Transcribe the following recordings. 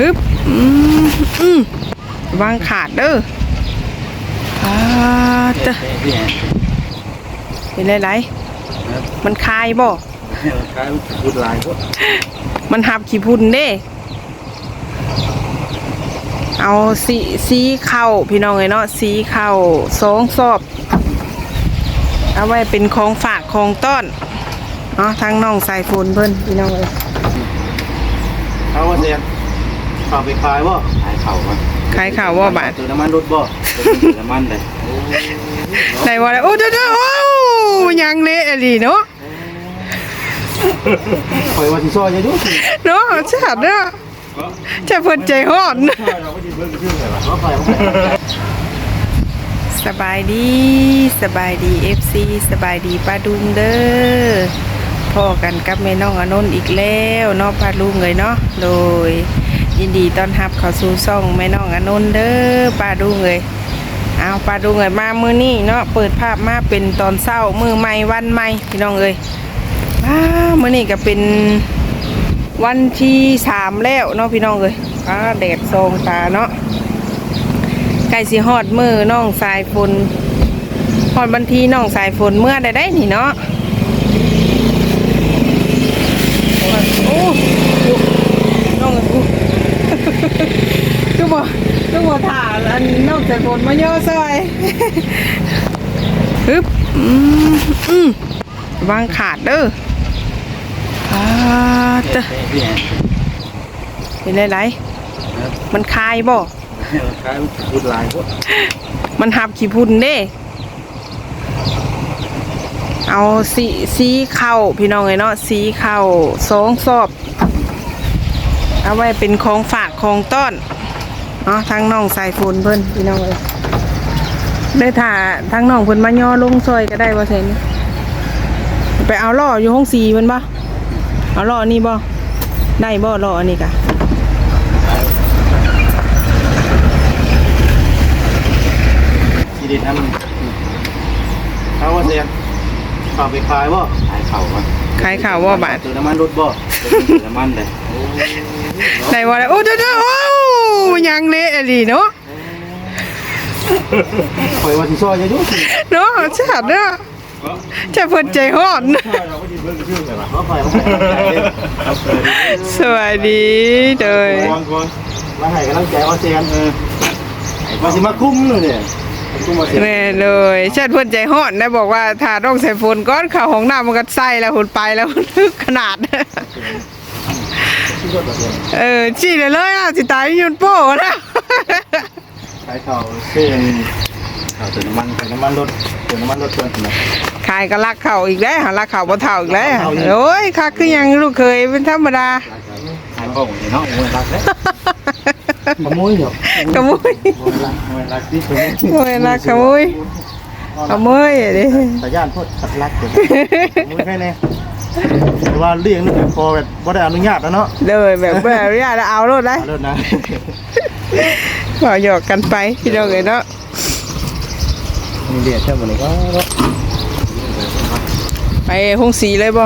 ฮึบอืมอืมวางขาดเด้ออ่าเจ้าเป็นไรไรมันคายบ่คล้ายพูดลายพวกมันหับขี้พุ่นเด้ เอาสีสีเข่าพี่น้องเลยเนาะสีเข่าสองซอบ เอาไว้เป็นของฝากของต้อนเนาะทั้งน้องสายฝนเพิ่นพี่น้องเลยเขาว่าเสีย ข่าวไปคลายบ่ขายข่าวมันขายข่าวว่าบาทตัวน้ำมันรถบ่ตัวน้ำมันเลยได้ว่าแล้วโอ้เด้อเด้อโอ้ยังเละอะลีเนาะคอยว่าที่ซอยจะดูสิเนาะชาดเนาะจะเพิ่นใจฮ้อนเราก็จะเบิ่งชื่อไงวะว่าไปว่าไปสบายดีสบายดี FC สบายดีป้าดุงเด้อพ่อกันกับแม่น้องอนนท์อีกแล้วเนาะป้าลุงเลยเนาะโดย ยินดีต้อนรับเข้าสู่ช่องแม่น้องอนนเด้อป้าดุงเลยเอาป้าดุงเลยมามือนี้เนาะเปิดภาพมาเป็นตอนเช้ามือใหม่วันใหม่พี่น้องเอ้ยอ้ามือนี้ก็เป็นวันที่สามแล้วเนาะพี่น้องเอ้ยอ้าแดดส่องตาเนาะใกล้สิฮอดมือน้องสายฝนฮอดบันทีน้องสายฝนเมื่อได้ได้นี่เนาะโอ้น้อง กูคือบ่คือบ่ถ่าอันน้องสายฝนมาย่อซอยฮึบอืมอืมวางขาดเด้ออ่าเจ้าเป็นไรไรมันคายบ่คล้ายพูดลายพวกมันหับขี้พุ่นเด้เอาสีสีเข่าพี่น้องเลยเนาะสีเข่าสองซอบ เอาไว้เป็นของฝากของต้อน เนาะทั้งน้องสายฝนเพิ่นพี่น้องเลยได้ถ่าทั้งน้องเพิ่นมาย่อลงซอยก็ได้บ่เซนไปเอาล่ออยู่ห้องสีเพิ่นบ่เอาล่อนี่บ่ได้บ่ล่ออันนี้กะทีเด็ดนะมันเขาว่าเสียข่าวไปคลายบ่ขายข่าวมันขายข่าวว่าบาทตัวน้ำมันรถบ่ตัวน้ำมันเลยได้ว่าแล้วโอ้เด้อ เด้อโอ้ยังเละอะลีเนาะคอยว่าที่ซอยจะดูสิเนาะชาดเนาะจะเพิ่นใจฮ้อนเราก็จะเบิ่งชื่อไงวะว่าไปว่าไปสวัสดีเด้ยควงควงมาให้กำลังใจว่าเซียนเออมาสิมาคุ้มเลยเนี่ยคุ้มมาเซียนแม่เลยชาดเพิ่นใจฮ้อนได้บอกว่าถ้าต้องใส่ฝนก้อนเข้าห้องน้ำมันก็ใส่แล้วหุ่นไปแล้วหุ่นลึกขนาดที่ยอดมา เซียนเออชี้เลยเลยอะสิตายยืนโป้นะขายข่าวเซียนข่าวเติมน้ำมันเติมน้ำมันรถเติมน้ำมันรถเติมนะขายก็รักเข่าอีกแล้วหารักเข่าบ่เท่าอีกแล้วโอ้ยคักคือหยังลูกเคยเป็นธรรมดาขายของเนาะมวยรักเลยขโมยเหรอกระมุยมวยรักมวยรักที่สุดโอ้ยรักขโมยขโมยอะดิแต่ย่านโทษขัดรักเลยมวยแค่นี้ แต่ว่าเลี้ยงนี่พอแบบบ่ได้อนุญาตแล้วเนาะเลยแบบแบบอนุญาตแล้วเอาโลดได้เอาเลิศนะก็หยอกกันไปพี่น้องเอ้ยเนาะมีเดียดใช่ไหมก็ไปห้องสีเลยบ่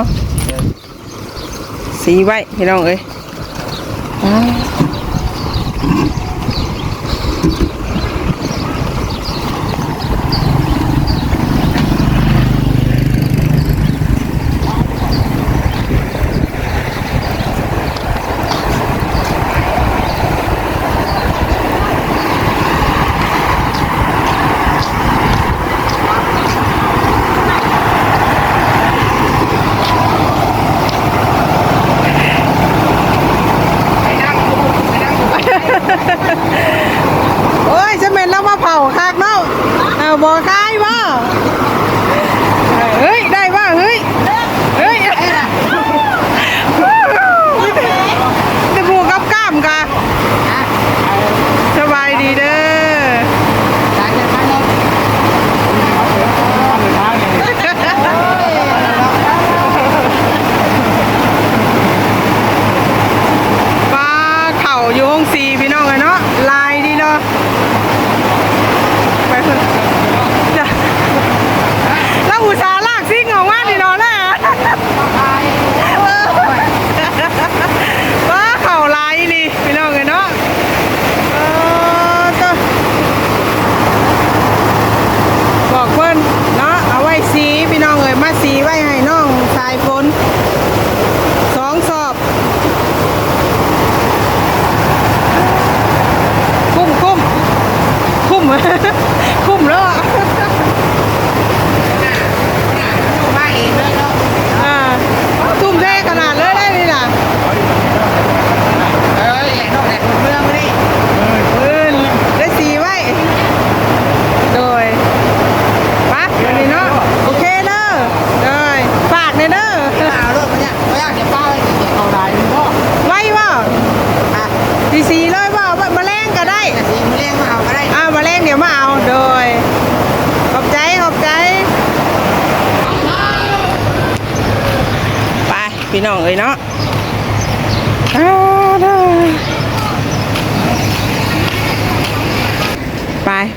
สีไว้พี่น้องเอ้ย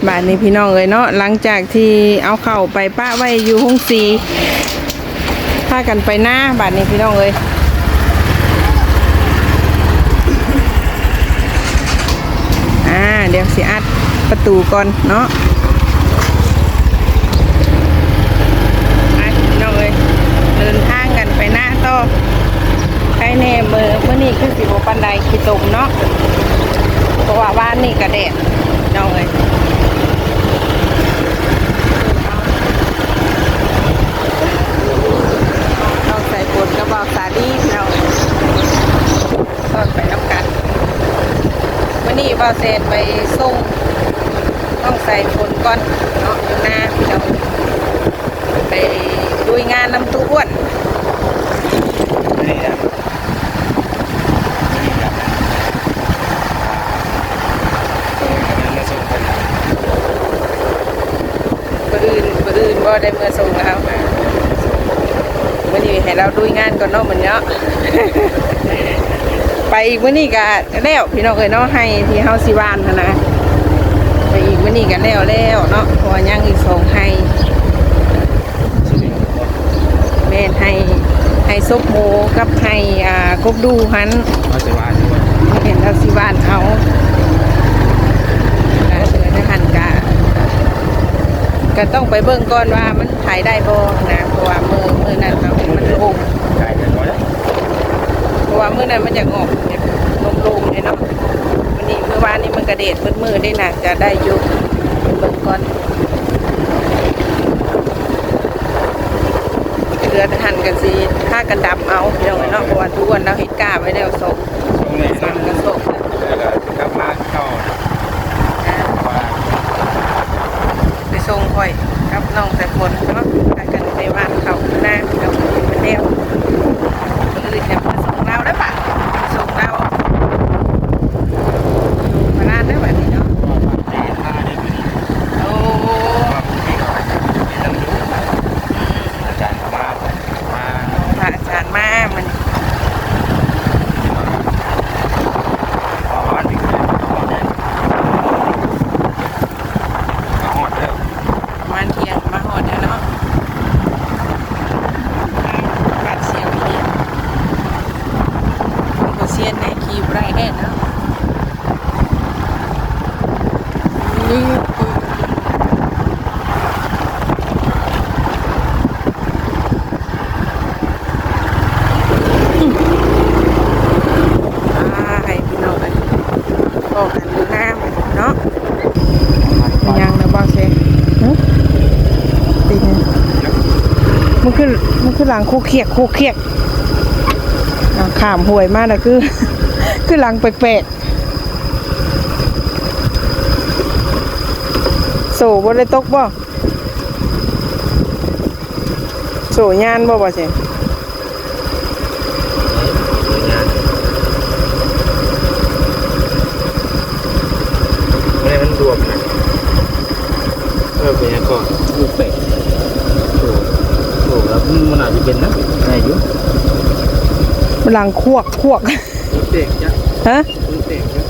บานนี้พี่น้องเอ้ยเนาะหลังจากที่เอาเข่าไปป้าไว้อยู่ห้องสีพากันไปหน้าบานนี้พี่น้องเอ้ยอ่าเดี๋ยวสิอัดประตูก่อนเนาะพี่น้องเอ้ยเดินทางกันไปหน้าต่อใครแน่เบอร์เมื่อนี้คือสิบปันไดขี้ตมเนาะเพราะว่าบ้านนี่กระแดดพี่น้องเอ้ย เราใส่ปนกระบอกสาดีพี่น้องทอดไปน้ำกัน วันนี้บอเซนไปส่งต้องใส่ปนก่อนเนาะอยู่หน้าพี่น้องไปลุยงานน้ำตู้อ้วนนี่นะมาส่งคนบอื่นบอื่นบ่ได้เมื่อส่งแล้ววันนี้ให้เราลุยงานก่อนเนาะมันเนาะ ไปอีกวันนี้ก็แล้วพี่น้องเอ้ยเนาะให้ที่เฮาสิวานหั้นนะไปอีกวันนี้ก็แล้วแล้วเนาะเพราะว่ายังอีกสองให้แม่นให้ให้ซบหมูกับให้อ่ากบดูหันมาสิว่าใช่ไหมเห็นเราสิบ้านเอาแล้วเสือหันกะก็ต้องไปเบิ่งก่อนว่ามันถ่ายได้บ่นะเพราะว่ามือมือนั้นเรามันโลง ว่ามือนั้นมันจะงอกลงลงๆเลยเนาะวันนี้เมื่อวานนี้มันกระเด็ดมืดมือได้น่ะจะได้อยู่เบิ่งก่อนเรือหันกันสิถ้ากันดับเอาเดี๋ยวเนาะเพราะว่าทุกวันเราเห็นกล้าไว้แล้วส่งตรงนี้ส่นะงกระส่งแล้วก็กลับมาเข้าไปส่งค่อยกับน้องแต่ฝนเนาะไปกันไปบ้านเขาหน้าเราเป็นเดียวมืออื่นเนี่ส่งเราได้ปะส่งเรามานานได้แบบนี้เนาะ ที่ท่าได้ไปนี่ โอ้ ว่าพี่เขามีตั้งอยู่อาจารย์เขามามา พระอาจารย์มามัน ขอวัดอีกเลยขอได้มาหอดแล้ว ประมาณเที่ยงมาหอดแล้วเนาะบาดเสียวอีกมันก็เสียนในคีบไรแน่เนาะนี่ อ่าให้พี่น้องกันบอกกันดูหน้ามันเนาะเป็นยังนะบอกเซ่ฮะตีนมันคือมันคือ หลังโคเคียกโคเคียกอ่าขามห่วยมากนะคือ คือหลังแปลกๆโซ่บ่ได้ตกบ่โซ่ยานบ่บ่เซ่ไม่ได้มันรวมนะเออเป็นยังก่อนลูกเป็ดถูกถูก แล้วมันอาจจะเป็นนะอายุมันหลังควกควกลูกเด็กจ้ะฮะลูกเด็กจ้ะ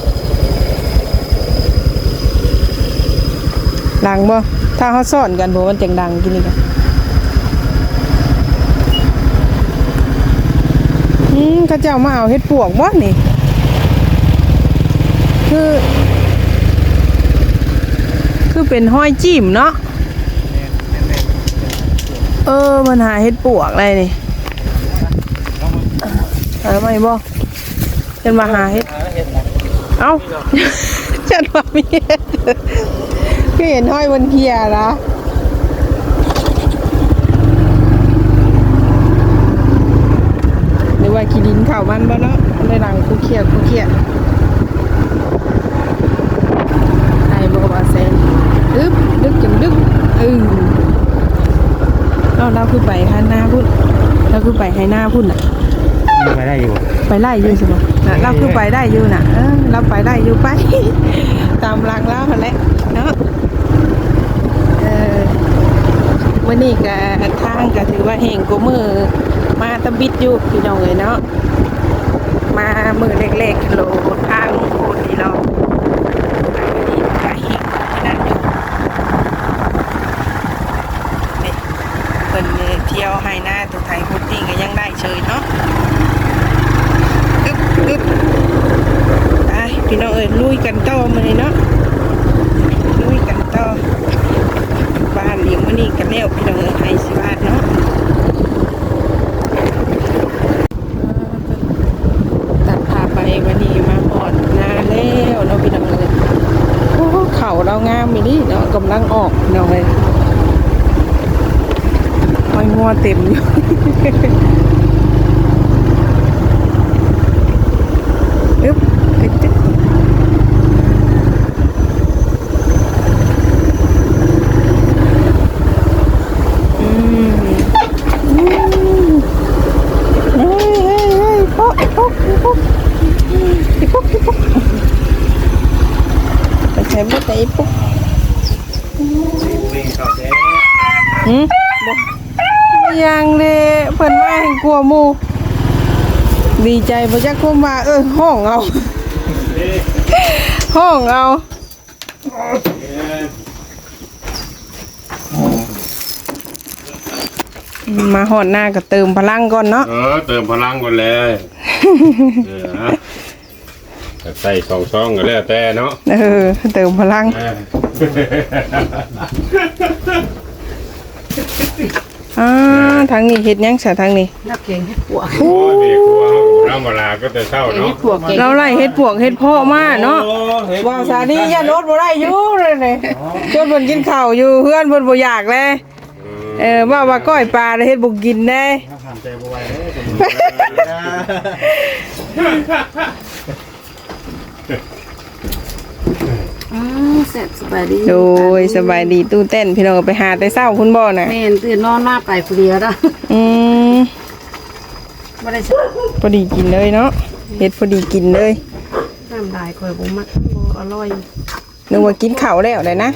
ดังบ่ถ้าเขาซ่อนกันบ่มันจังดังกินนี่กันอืมเขาเจ้ามาเอาเฮ็ดปวกบ่นี่ คือ คือเป็นห้อยจิ้มเนาะ เออ มันหาเฮ็ดปวกอะไรนี่หาไม่บ่เป็นมาหาเฮ็ด เอ้าฉันว่ามีเห็ดก็เห็นห้อยบนเคียนะหรือว่าขีดินเข่ามันบ่เนาะในหลังคูเขียดคูเขียดไอ้บอกว่าเซนดึกดึกจนดึกเออ เราเราคือไปข้างหน้าพุ่นเราคือไปให้หน้าพุ่นน่ะไปได้อยู่ ไปไล่อยู่ใช่ไหมน่ะเราคือไปได้อยู่น่ะ เออ เราไปได้อยู่ไป ตามหลังแล้วหั่นแหละเนาะเออวันนี้ก็ทางก็ถือว่าแห่งกูมือ มาตะบิดอยู่พี่น้องเลยเนาะ มามือเล็กๆโลทางโคตรดีเราวันนี้ก็แห่งที่นั่นอยู่นี่เพิ่นเที่ยวใหน้าตัวไทยพุดดิ้งก็ยังได้เฉยเนาะอึ๊บอึ๊บไปพี่น้องเอ้ยลุยกันต่อมาเลยเนาะลุยกันต่อบ้านเลี้ยงมันนี่กันแล้วพี่น้องเอ้ยไห้สิบาทเนาะตัดภาไปวันนี้มาหอดนาแล้วเนาะพี่น้องเอ้ยโอ้เข่าเรางามมีนี่เนาะกำลังออกพี่น้องเอ้ยหอย งัวเต็มอยู่ อึ๊บอึ๊บอึ๊บอืมอืมเฮ้ยเฮ้ยเฮ้ยป๊อกป๊อกป๊อกอีป๊อกอีป๊อกไปใช้บุตรอีป๊อก วิ่งเข้าแท้ หืมบ่ ยังเลยเพิ่นว่าให้กลัวหมูดีใจบ่จักคุมว่าเออห้องเอาห้องเอามาหอดหน้าก็เติมพลังก่อนเนาะเออเติมพลังก่อนเลยเออนะใส่สองช่องก็แล้วแต่เนาะเออเติมพลัง อออ่าทางนี้เฮ็ดหยังซะทางนี้ นักเก่งให้ปวกโอ้ยเด็กครัวเขาก็น้ำเวลาก็แต่เช้าเนาะปวกเก่งเราไล่เฮ็ดปวกเฮ็ดเพาะมาเนาะโอ้เฮ็ดว่าสาดีอย่าลดบ่ได้อยู่เลยนี่จนเพิ่นกินข้าวอยู่เพื่อนเพิ่นบ่อยากเลยเออว่าว่าก้อยปลาแล้วเฮ็ดบ่กินได้ทำใจบ่ไหวเลย อืมเสร็จสบายดีโดยสบายดีตู้เต้นพี่น้องก็ไปหาแต่เช้าคุณบ่น่ะแม่นตื่นนอนมาไปผู้เดียวแล้วอืมบ่ได้พอดีกินเลยเนาะเฮ็ดพอดีกินเลยน้ำลายคอยบ่มักบ่อร่อยนึกว่ากินข้าวแล้วเลยนะ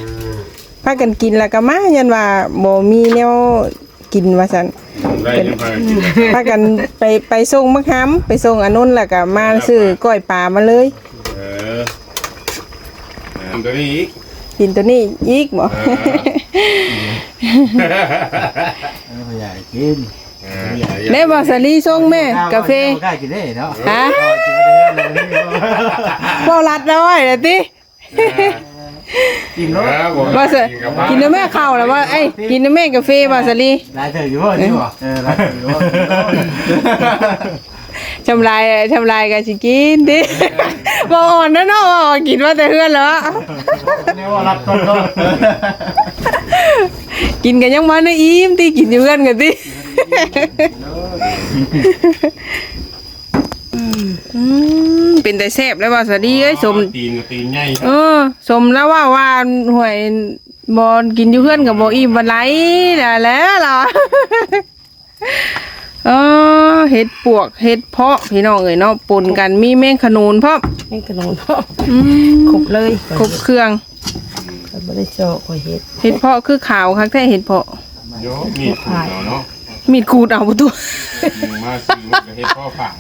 พากันกินแล้วก็มายันว่าบ่มีแนวกินว่าซั่นได้ยังไงกินพากันไปไปส่งมะขามไปส่งอนนุนแล้วก็มาซื้อก้อยปลามาเลยเอออัน ตัวนี้อีกกินตัวนี้อีกบ่เออไม่อยากกินเอออย่าอย่าได้บ่สาลีส่งแม่กาแฟกล้ากินได้เนาะฮะกินได้เลยบ่รัดน้อยล่ะติกินเอรถอผมบ่ซะบบ้ากินแล้วแม่ข้าวแล้วว่าเอ้ยกินแล้วแม่กาแฟบ่สาลีลายเธออยู่บ่นี่บ่เออลายเธออยู่บ่ชำลายชำลายก็สิกินติ บ่อ่อนนะเนาะว่ากินว่าแต่เฮือนเหรอเนี่ยว่ารับต้นก็กินกันยังมานะอิ่มติกินอยู่เพื่อนกันติอืมเป็นแต่แซ่บแล้วว่าสวัสดีเอ้ยสม ตีนกับตีนใหญ่เออสมแล้วว่าว่าหวยบอลกินอยู่เพื่อนกับบ่อิ่มบันไลน่ะแหล้วล่ะเออ เห็ดปวกเห็ดเพาะพี่น้องเอ้ยเนาะปนกันมีแมงขนูนพร้อมแม่งขนมพ่ออืมครบเลยครบเครื่องก็บ่ได้เจาะข่อยเฮ็ดเห็ดเพาะคือขาวคักแท้เห็ดเพาะโยมีดขูดเอาเนาะมีดขูดเอาประตู มึงมาซื้อมันก็เฮ็ดพ่อฝ่าย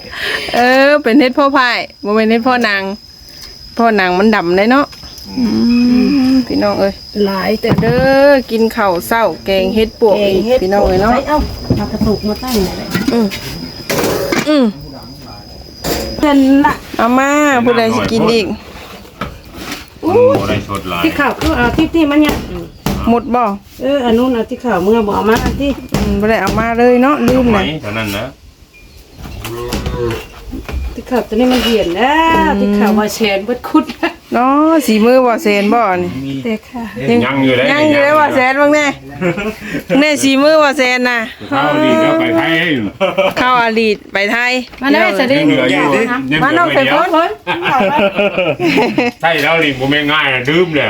เออ เป็นเฮ็ดพ่อพายบ่เป็นเฮ็ดพ่อนาง พ่อนางมันดำเลยเนาะอืมพี่น้องเอ้ยหลายแต่เด้อกินข้าวเช้าแกงเฮ็ดปวกอีกพี่น้องเอ้ยเนาะไปเอ้าเอากระตุกมาตั้งได้อืม อืมเพิ่นละเอามาผู้ใดสิกินอีกมันบ่ได้ชดหลายที่ข้าวคือเอาที่ที่มันเนี่ยหมดบ่เอออันนู้นเอาที่ข้าวมึงเอาบ่เอามาที่อืมบ่ได้เอามาเลยเนาะลืมไหมเลยเท่านั้นนะที่ข้าวตัวนี้มันเหียนแล้วที่ข้าวว่าแชนเบิดคุด เนาะสีมือบ่แซนบ่นี่มีเด็กค่ะยังอยู่เลยยังอยู่ได้บ่แซนบ้างแน่แน่สีมือบ่แซนน่ะเข้าดีแล้วไปไทยเข้าอดีตไปไทยมาได้จะได้ยังเหลืออยู่ยังมาเหลืน้องอไปเดียวพ้นใช่แล้วนี่ผมไม่ง่ายนะดื่มเลย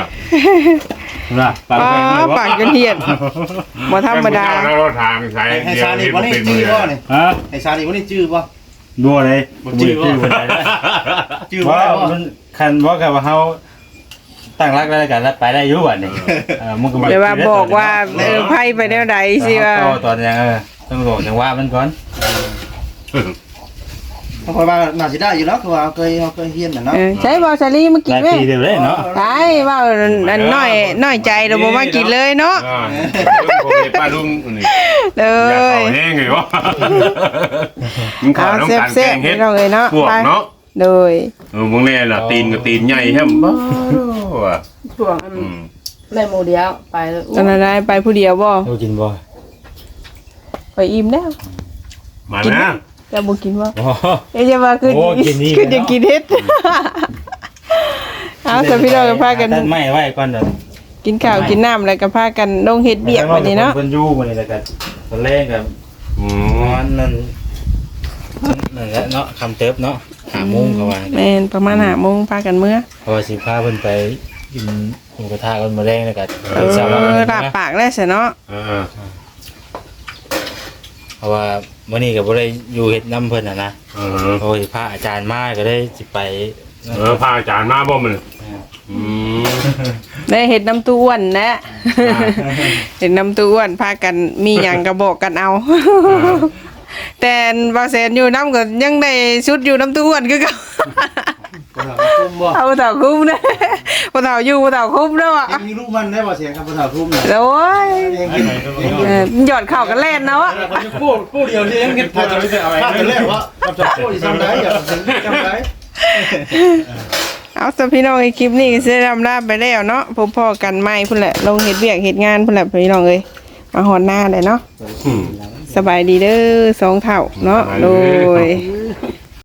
นะปากอ๋อแข็งเลยวะปากจนเหียดบ่ธรรมดาแล้วรถทางใช้ให้เดียวชาลีที่วันผมนี้เป็นมืจื้ออบ่เนี่ยฮะให้ชาลีวันนี้จื้อบ่ บัวเลยบ่จื้อบ่ บ่ได้นะจื้อเพบ่ราะได้บ่มันคันบอกกับว่าเขาตั้งรักได้กันแล้วไปได้อยุ่วันนี้เออมันก็เดี๋ยวว่าบอกว่าเออไพ่ไปแนวใดสิว่า เอตอนยังเออต้องบอกจังว่ามันก่อน เพราะว่าน่าสิได้อยู่แล้วคือว่าเคยเราเคยเฮียนน่ะเนาะเออใช้บ่ซาลีมากิหนลายแม่ปีเดียวเลยเนาะตายว่าอันน้อยน้อยใจเราบ่มากินเลยเนาะอ่าผมเป็นป้าลุงนี่เลอยากยเขาแห้งไงวะมันขาเอาวต้องเซ่บการเซ่แกบงเฮ็ดเราเลยเนาะพวกไป เนาะโดยเออมึงแน่ล่ะตีนกับตีนใหญ่แฮมบ้าว่ะช่วงอืมแม่โมเดียวไปแล้วตอนนั้นได้ไปผู้เดียวบ่ดูกินบ่ไปอิ่มแล้ว มานะ แต่บ่กินบ่โอ้เอ๊ะจะว่าคือโอ้กินนี่คือเลยเนาะจะกินเฮ็ดเอาแต่พี่น้องก็พากัน ตั้งไม้ไว้ก่อนเด้อกินข้าวกินน้ำแล้วก็พากันลงเฮ็ดเบียกบัดนี้เนาะเพิ่นอยู่มื้อนี้แล้วก็ตอนแรกก็อืนมอนนั่นนั่นแหละเนาะคำเติบเนาะหาโมงก็ว่าแม่นประมาณ5โมงพากันเมื่อเพราะว่าสิพาเพิ่นไปกินหมูกระทะกันมาแรงแล้วก็เออรับปากแล้วซะเนาะเออเพ ราะว่ามื้อนี้ก็บ่ได้อยู่เฮ็ดน้ำเพิ่นน่ะนะเออโอ้ยพระอาจารย์มาก็ได้สิไปนั่นเออพาอาจารย์มาบ่มันอืมได้เฮ็ดน้ำตู้อ้วนแนะเฮ็ดน้ำตู้อ้วนพากันมีหยังก็บอกกันเอา แต่บ่แซนอยู่น้ำก็ยังได้ชุดอยู่น้ำตู้อ้วนคือเก่า บ่ถามคุ้มบ่เอาบ่เฒ่าคุ้มเด้อบ่เฒ่าอยู่บ่เฒ่าคุ้มเด้อว่ะเองมีลูกมันได้บ่เสียงครับบ่ถามคุ้มน่ะโอ้ยเองกินเองกินเออหยอดเข้ากันเล่นเนาะคนจะพูดพูดเดียวที่เองเฮ็ดถ้าจะถ้าจะเล่นว่าจะพูดอีกจำได้อย่าจำได้เอาสำหรับพี่น้องในคลิปนี้ก็สิได้รำลาไปแล้วเนาะพบพ่อกันใหม่พุ่นแหละลงเฮ็ดเวียกเฮ็ดงานพุ่นแหละพี่น้องเอ้ยมาฮอดหน้าเลยเนาะอืมสบายดีเด้อสองเท่าเนาะโดยส